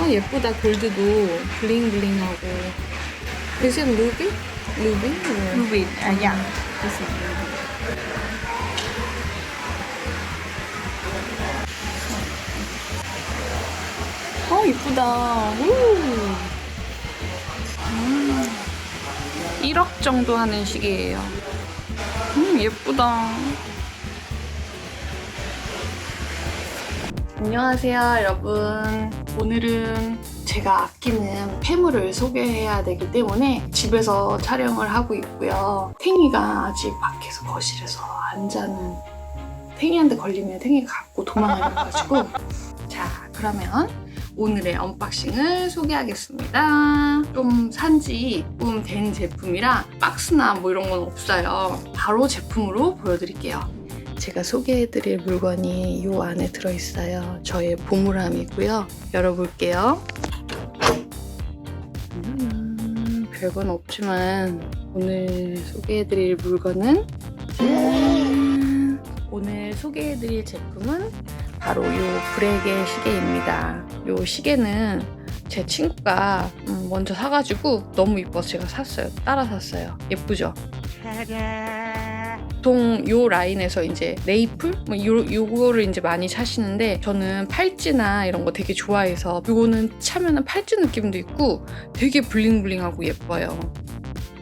아 예쁘다 골드도 블링블링하고 Is it ruby? Ruby? or- Ruby. Uh, yeah. This is ruby. 어 이쁘다. 우. 음, 1억 정도 하는 시계예요. 음 예쁘다. 안녕하세요 여러분. 오늘은 제가 아끼는 폐물을 소개해야 되기 때문에 집에서 촬영을 하고 있고요. 탱이가 아직 밖에서 거실에서 앉아는 탱이한테 걸리면 탱이가 갖고 도망가가지고 자 그러면 오늘의 언박싱을 소개하겠습니다. 좀 산지 조금 된 제품이라 박스나 뭐 이런 건 없어요. 바로 제품으로 보여드릴게요. 제가 소개해드릴 물건이 이 안에 들어있어요. 저의 보물함이고요. 열어볼게요. 음, 별건 없지만 오늘 소개해드릴 물건은 짠! 오늘 소개해드릴 제품은 바로 이 브레게 시계입니다. 이 시계는 제 친구가 음, 먼저 사가지고 너무 이뻐서 제가 샀어요. 따라 샀어요. 예쁘죠? 보통 요 라인에서 이제 레이플 뭐 요, 요거를 이제 많이 사시는데 저는 팔찌나 이런 거 되게 좋아해서 요거는 차면은 팔찌 느낌도 있고 되게 블링블링하고 예뻐요.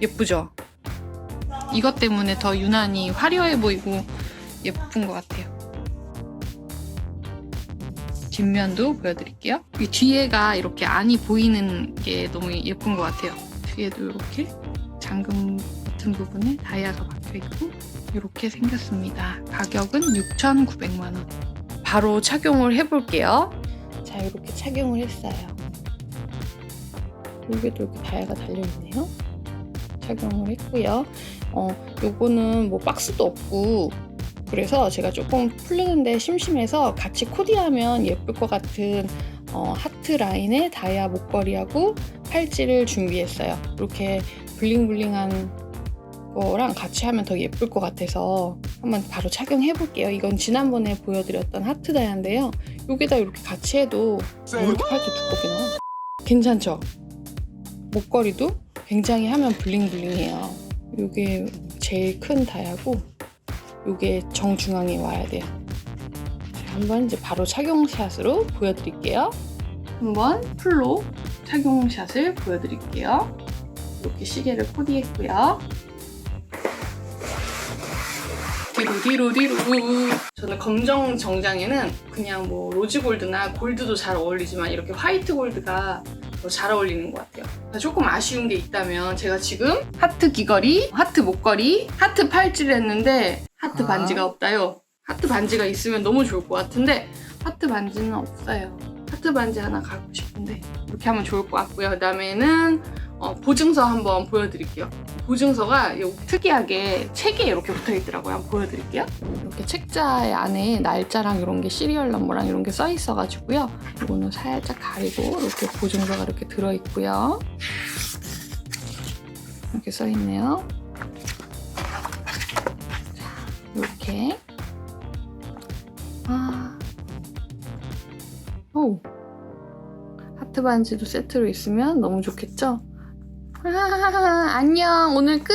예쁘죠? 이것 때문에 더 유난히 화려해 보이고 예쁜 것 같아요. 뒷면도 보여드릴게요. 이 뒤에가 이렇게 안이 보이는 게 너무 예쁜 것 같아요. 뒤에도 이렇게 잠금 같은 부분에 다이아가 박혀 있고 이렇게 생겼습니다. 가격은 6,900만 원. 바로 착용을 해볼게요. 자, 이렇게 착용을 했어요. 여기도 이렇게 다이아가 달려있네요. 착용을 했고요. 어, 요거는 뭐 박스도 없고 그래서 제가 조금 풀리는데 심심해서 같이 코디하면 예쁠 것 같은 어, 하트 라인의 다이아 목걸이하고 팔찌를 준비했어요. 이렇게 블링블링한 거랑 같이 하면 더 예쁠 것 같아서 한번 바로 착용해 볼게요. 이건 지난번에 보여드렸던 하트 다이아인데요. 여기다 이렇게 같이 해도 왜 이렇게 팔찌 두껍게 나와? 괜찮죠? 목걸이도 굉장히 하면 블링블링해요. 이게 제일 큰 다이아고 이게 정중앙에 와야 돼요. 자, 한번 이제 바로 착용샷으로 보여드릴게요. 한번 풀로 착용샷을 보여드릴게요. 이렇게 시계를 코디했고요. 뒤로 저는 검정 정장에는 그냥 뭐 로즈 골드나 골드도 잘 어울리지만 이렇게 화이트 골드가 더 잘 어울리는 것 같아요. 조금 아쉬운 게 있다면 제가 지금 하트 귀걸이, 하트 목걸이, 하트 팔찌를 했는데 하트 아. 반지가 없다요. 하트 반지가 있으면 너무 좋을 것 같은데 하트 반지는 없어요. 하트 반지 하나 갖고 싶은데 이렇게 하면 좋을 것 같고요. 그다음에는 어, 보증서 한번 보여드릴게요. 보증서가 요 특이하게 책에 이렇게 붙어 있더라고요. 한번 보여드릴게요. 이렇게 책자의 안에 날짜랑 이런 게 시리얼 넘버랑 이런 게 써 있어가지고요. 이거는 살짝 가리고 이렇게 보증서가 이렇게 들어 있고요. 이렇게 써 있네요. 자, 이렇게 아, 오 하트 반지도 세트로 있으면 너무 좋겠죠? 아, 안녕. 오늘 끝